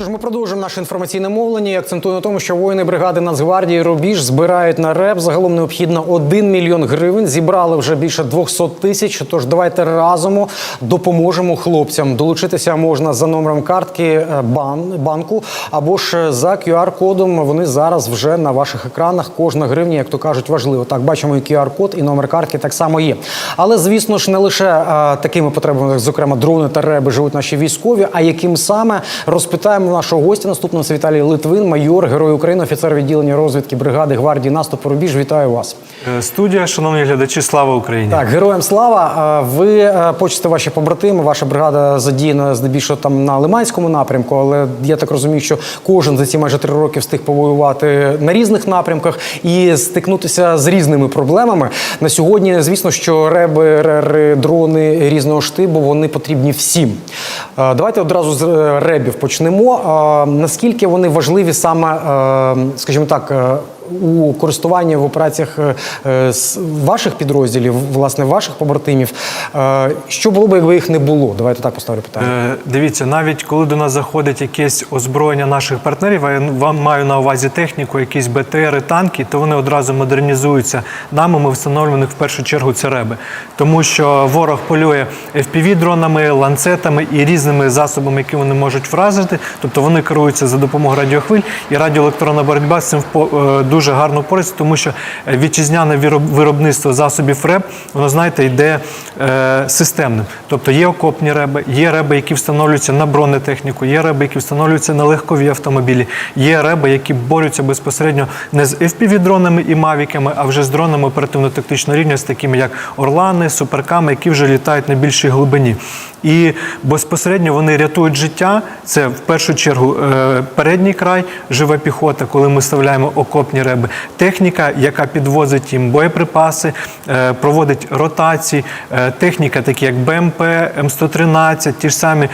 Що ж, ми продовжуємо наше інформаційне мовлення і акцентую на тому, що воїни бригади Нацгвардії Рубіж збирають на РЕП. Загалом необхідно 1 мільйон гривень. Зібрали вже більше 200 тисяч. Тож давайте разом допоможемо хлопцям. Долучитися можна за номером картки е, бан, банку або ж за QR-кодом. Вони зараз вже на ваших екранах. Кожна гривня, як то кажуть, важливо. Так, бачимо, і QR-код, і номер картки так само є. Але звісно ж, не лише е, такими потребами, як, зокрема, дрони та реби живуть наші військові, а яким саме розпитаємо нашого гостя. Наступного це Віталій Литвин, майор, герой України, офіцер відділення розвідки бригади гвардії наступу Рубіж. Вітаю вас. Е, Студія, шановні глядачі, слава Україні! Так, героям слава. Ви е, почтите ваші побратими. Ваша бригада задіяна здебільшого там на Лиманському напрямку, але я так розумію, що кожен за ці майже три роки встиг повоювати на різних напрямках і стикнутися з різними проблемами. На сьогодні, звісно, що реби, рери, дрони різного штибу вони потрібні всім. Е, Давайте одразу з ребів почнемо. Е, Наскільки вони важливі саме, е, скажімо так. У користуванні в операціях е, е, ваших підрозділів, власне, ваших побратимів. Е, Що було б, якби їх не було? Давайте так поставлю питання. Дивіться, навіть коли до нас заходить якесь озброєння наших партнерів, я вам маю на увазі техніку, якісь БТРи, танки, то вони одразу модернізуються нами. Ми встановлюємо в першу чергу це реби, тому що ворог полює FPV-дронами, ланцетами і різними засобами, які вони можуть вразити. Тобто вони керуються за допомогою радіохвиль, і радіоелектронна боротьба з цим впо- е, дуже гарно впорається, тому що е, вітчизняне виробництво засобів РЕБ, воно знаєте, йде е, системним. Тобто є окопні реби, є реби, які встановлюються на бронетехніку, є реби, які встановлюються на легкові автомобілі, є реби, які борються безпосередньо не з FPV-дронами і мавіками, а вже з дронами оперативно-тактичного рівня, з такими як Орлани, Суперками, які вже літають на більшій глибині. І безпосередньо вони рятують життя. Це в першу чергу е, передній край, жива піхота, коли ми вставляємо окопні реби. Техніка, яка підвозить їм боєприпаси, е, проводить ротації, е, техніка, такі як БМП, М113, ті ж самі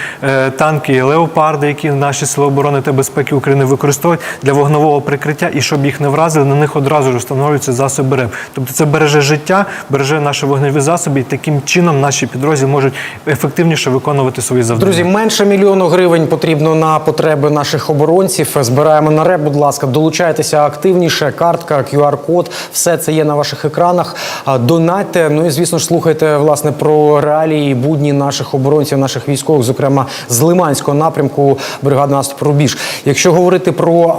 танки Леопарди, які наші сили оборони та безпеки України використовують для вогнового прикриття, і щоб їх не вразили, на них одразу ж встановлюються засоби РЕБ. Тобто це береже життя, береже наші вогневі засоби, і таким чином наші підрозділи можуть ефективніше виконувати свої завдання. Друзі, менше мільйону гривень потрібно на потреби наших оборонців. Збираємо на реп, будь ласка, долучайтеся активніше. Картка, QR-код, все це є на ваших екранах. А, Донатьте. Ну і звісно ж слухайте власне про реалії будні наших оборонців, наших військових, зокрема з Лиманського напрямку бригади наступ Рубіж. Якщо говорити про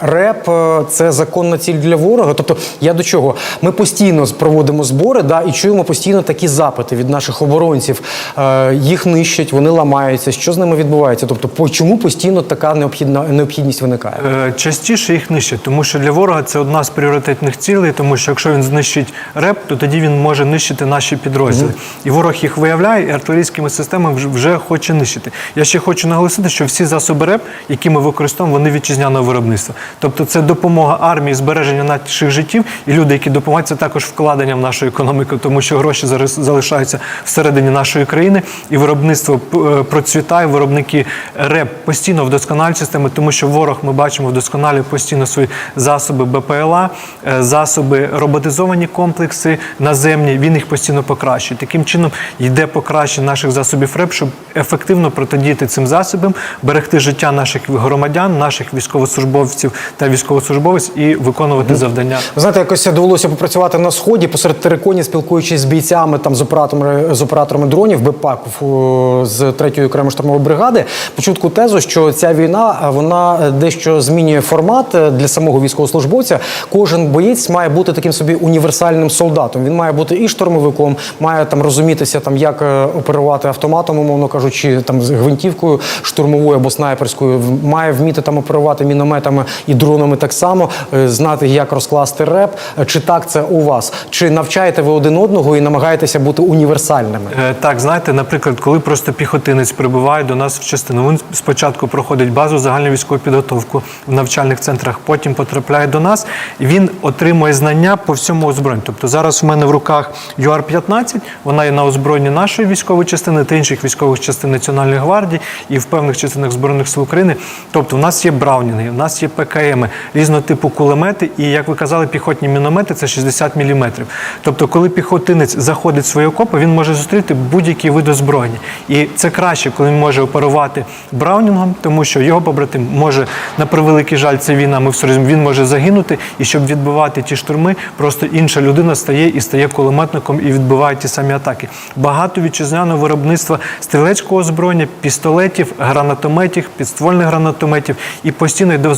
Реп е, це законна ціль для ворога. Тобто, я до чого? Ми постійно проводимо збори, да, і чуємо постійно такі запити від наших оборонців. Е, їх нищать, вони ламаються. Що з ними відбувається? Тобто, по чому постійно така необхідна необхідність виникає? Е, Частіше їх нищать, тому що для ворога це одна з пріоритетних цілей, тому що якщо він знищить РЕП, то тоді він може нищити наші підрозділи. І ворог їх виявляє, і артилерійськими системами вже хоче нищити. Я ще хочу наголосити, що всі засоби РЕП, які ми використовуємо, вони вітчизняного виробництва. Тобто це допомога армії, збереження наших життів, і люди, які допомагають, це також вкладення в нашу економіку, тому що гроші залишаються всередині нашої країни, і виробництво е, процвітає. Виробники РЕП постійно вдосконалюють системи, тому що ворог ми бачимо вдосконалює постійно свої засоби БПЛА, е, засоби роботизовані комплекси наземні. Він їх постійно покращує. Таким чином йде покращення наших засобів РЕП, щоб ефективно протидіяти цим засобам, берегти життя наших громадян, наших військовослужбовців та військовослужбовець і виконувати завдання. Ви знаєте, якось довелося попрацювати на сході посеред териконі, спілкуючись з бійцями там з операторами з операторами дронів БПАК фу, з третьої окремої штурмової бригади. Почув таку тезу, що ця війна вона дещо змінює формат е, для самого військовослужбовця. Кожен боєць має бути таким собі універсальним солдатом. Він має бути і штурмовиком, має там розумітися, там як е, оперувати автоматом, умовно кажучи, там з гвинтівкою штурмовою або снайперською. Має вміти там оперувати мінометами і дронами так само, е, знати, як розкласти реп. Чи так це у вас? Чи навчаєте ви один одного і намагаєтеся бути універсальними? Е, Так, знаєте, наприклад, коли просто піхотинець прибуває до нас в частину, він спочатку проходить базу загальну військову підготовку в навчальних центрах, потім потрапляє до нас, і він отримує знання по всьому озброєнню. Тобто зараз в мене в руках ЮАР-15, вона є на озброєнні нашої військової частини та інших військових частин Національної гвардії і в певних частинах Збройних сил України. Тобто, в нас є Браунінги, в нас є ПК АКМ, різного типу кулемети, і як ви казали, піхотні міномети це 60 мм. Тобто, коли піхотинець заходить в свої окопи, він може зустріти будь-який вид озброєння. І це краще, коли він може оперувати браунінгом, тому що його побратим може на превеликий жаль, це війна. Ми все він може загинути, і щоб відбивати ті штурми, просто інша людина стає і стає кулеметником і відбиває ті самі атаки. Багато вітчизняного виробництва стрілецького озброєння, пістолетів, гранатометів, підствольних гранатометів і постійно йде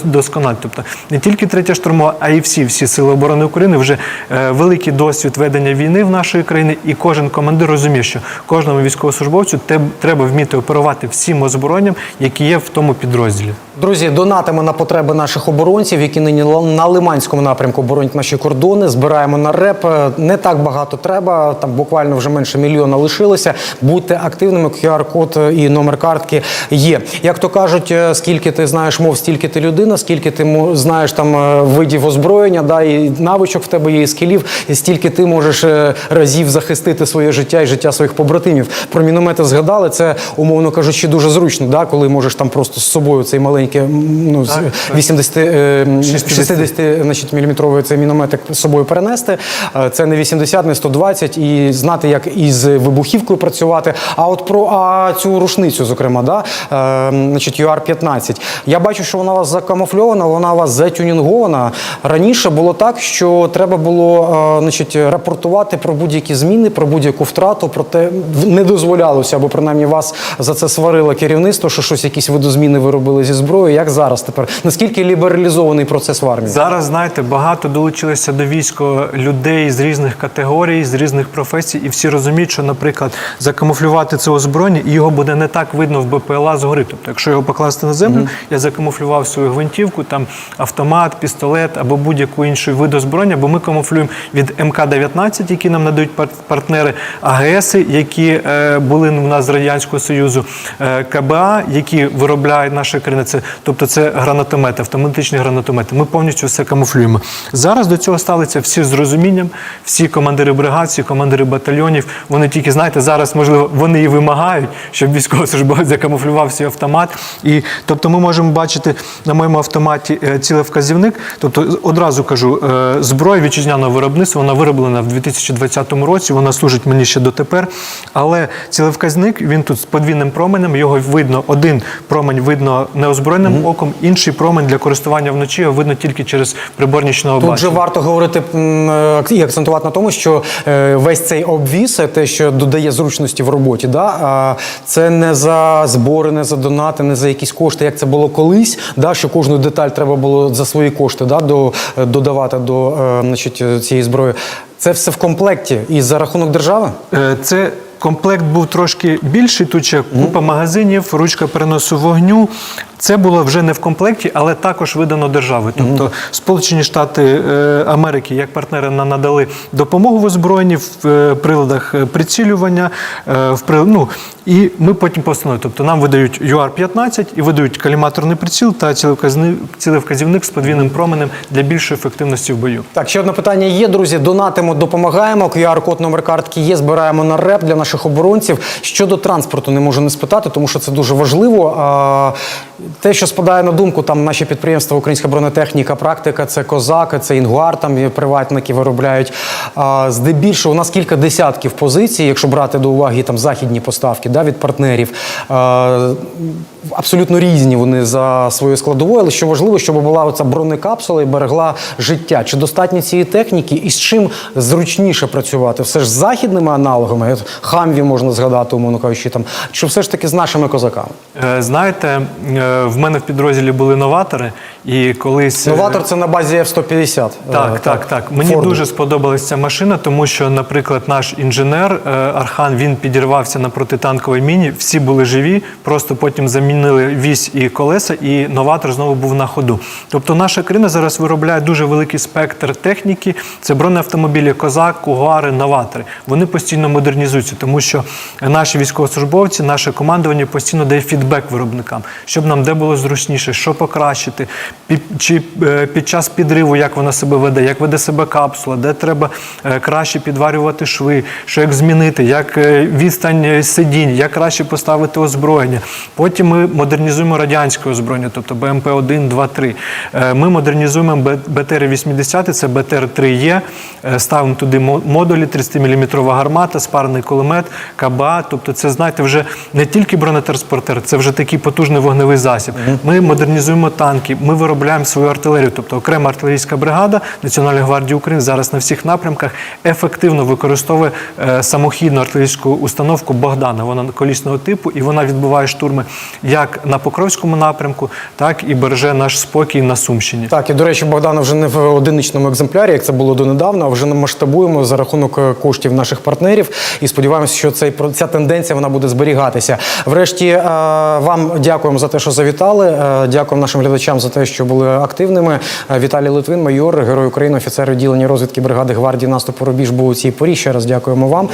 досконально. Тобто не тільки третя штурмова, а й всі всі сили оборони України вже е, великий досвід ведення війни в нашої країни, і кожен командир розуміє, що кожному військовослужбовцю те- треба вміти оперувати всім озброєнням, які є в тому підрозділі. Друзі, донатимо на потреби наших оборонців, які нині на Лиманському напрямку боронять наші кордони. Збираємо на реп. Е, Не так багато треба. Там буквально вже менше мільйона лишилося. Будьте активними. QR-код і номер картки є. Як то кажуть, е, скільки ти знаєш мов, стільки ти людина, скільки ти знаєш там е, видів озброєння, да і навичок в тебе є і скілів, і стільки ти можеш е, разів захистити своє життя і життя своїх побратимів. Про міномети згадали. Це умовно кажучи, дуже зручно, да, коли можеш там просто з собою цей маленький м, ну, з 80, е, 60 значить, міліметровий цей мінометик з собою перенести. Е, Це не 80, не 120, і знати, як із вибухівкою працювати. А от про а, цю рушницю, зокрема, да, е, значить, UR-15. Я бачу, що вона у вас закамуфльована, вона у вас затюнінгована. Раніше було так, що треба було е, значить, рапортувати про будь-які зміни, про будь-яку втрату, проте не дозволялося, або принаймні вас за це сварило керівництво, що щось якісь видозміни ви робили зі зброєю. Як зараз тепер? Наскільки лібералізований процес в армії? Зараз знаєте, багато долучилося до війська людей з різних категорій, з різних професій, і всі розуміють, що, наприклад, закамуфлювати це озброєння, і його буде не так видно в БПЛА згори. Тобто, якщо його покласти на землю, я закамуфлював свою гвинтівку, там автомат, пістолет або будь-яку іншу вид озброєння, бо ми камуфлюємо від МК-19, які нам надають пар- партнери, АГСи, які е, були в нас з радянського союзу, е, КБА, які виробляють наша країна. Це тобто це гранатомети, автоматичні гранатомети. Ми повністю все камуфлюємо. Зараз до цього ставляться всі з розумінням, всі командири бригад, всі командири батальйонів. Вони тільки знаєте, зараз можливо вони і вимагають, щоб військовослужбовець закамуфлював свій автомат. І тобто, ми можемо бачити на моєму автоматі е, цілевказівник. Тобто, одразу кажу, е, зброя вітчизняного виробництва вона вироблена в 2020 році. Вона служить мені ще дотепер. Але цілевказник він тут з подвійним променем. Його видно один промень видно неозброєним оком, інший промень для користування вночі видно тільки через приборнічного Тут же варто говорити е, і акцентувати на тому, що е, весь цей обвіз, е, те, що додає зручності в роботі, да, це не за збори, не за донати, не за якісь кошти, як це було колись, да, що кожну деталь треба було за свої кошти да, до, додавати до значить, цієї зброї. Це все в комплекті і за рахунок держави? Це комплект був трошки більший. Тут ще купа магазинів, ручка переносу вогню. Це було вже не в комплекті, але також видано держави. Тобто Сполучені Штати е, Америки як партнери нам надали допомогу в озброєнні в е, приладах е, прицілювання. В ну, і ми потім постановили. Тобто нам видають UR-15 і видають каліматорний приціл та цілевказівник з подвійним променем для більшої ефективності в бою. Так, ще одне питання є, друзі. Донатимо, допомагаємо. QR-код, номер картки є. Збираємо на реп для наших оборонців. Щодо транспорту, не можу не спитати, тому що це дуже важливо. Те, що спадає на думку, там наші підприємства, українська бронетехніка, практика, це козак, це інгуар, там приватники виробляють. А, здебільшого у нас кілька десятків позицій, якщо брати до уваги там західні поставки да, від партнерів. А, абсолютно різні вони за своєю складовою, але що важливо, щоб була оця бронекапсула і берегла життя. Чи достатньо цієї техніки і з чим зручніше працювати? Все ж з західними аналогами, Хамві можна згадати, умовно кажучи, там, чи все ж таки з нашими козаками? Е, Знаєте, е, в мене в підрозділі були новатори, і колись е, Новатор це на базі F-150. Так, Е, так, так. Мені Форду. дуже сподобалася ця машина, тому що, наприклад, наш інженер Архан він підірвався на протитанковій міні. Всі були живі, просто потім замінили вісь і колеса, і новатор знову був на ходу. Тобто, наша країна зараз виробляє дуже великий спектр техніки. Це бронеавтомобілі Козак, Кугари, новатори. Вони постійно модернізуються, тому що наші військовослужбовці, наше командування постійно дає фідбек виробникам, щоб нам де було зручніше, що покращити, чи е, під час підриву, як вона себе веде, як веде себе капсула, де треба е, краще підварювати шви, що як змінити, як е, відстань сидінь, як краще поставити озброєння. Потім ми модернізуємо радянське озброєння, тобто БМП 1, 2, 3. Е, Ми модернізуємо Б- БТР-80, це БТР-3Е, е, ставимо туди мо- модулі, 30-мм гармата, спарний кулемет, КБА. Тобто це, знаєте, вже не тільки бронетранспортер, це вже такий потужний вогневий засіб. Ми модернізуємо танки, ми виробляємо свою артилерію, тобто окрема артилерійська бригада Національної гвардії України зараз на всіх напрямках ефективно використовує е, самохідну артилерійську установку Богдана. Вона колісного типу, і вона відбуває штурми як на Покровському напрямку, так і береже наш спокій на Сумщині. Так, і до речі, Богдана вже не в одиничному екземплярі, як це було донедавна, а вже масштабуємо за рахунок е, коштів наших партнерів. І сподіваємося, що цей ця тенденція вона буде зберігатися. Врешті е, вам дякуємо за те, що завітали. Е, Дякуємо нашим глядачам за те, що були активними. Віталій Литвин, майор, герой України, офіцер відділення розвідки бригади гвардії наступу Рубіж був у цій порі. Ще раз дякуємо вам.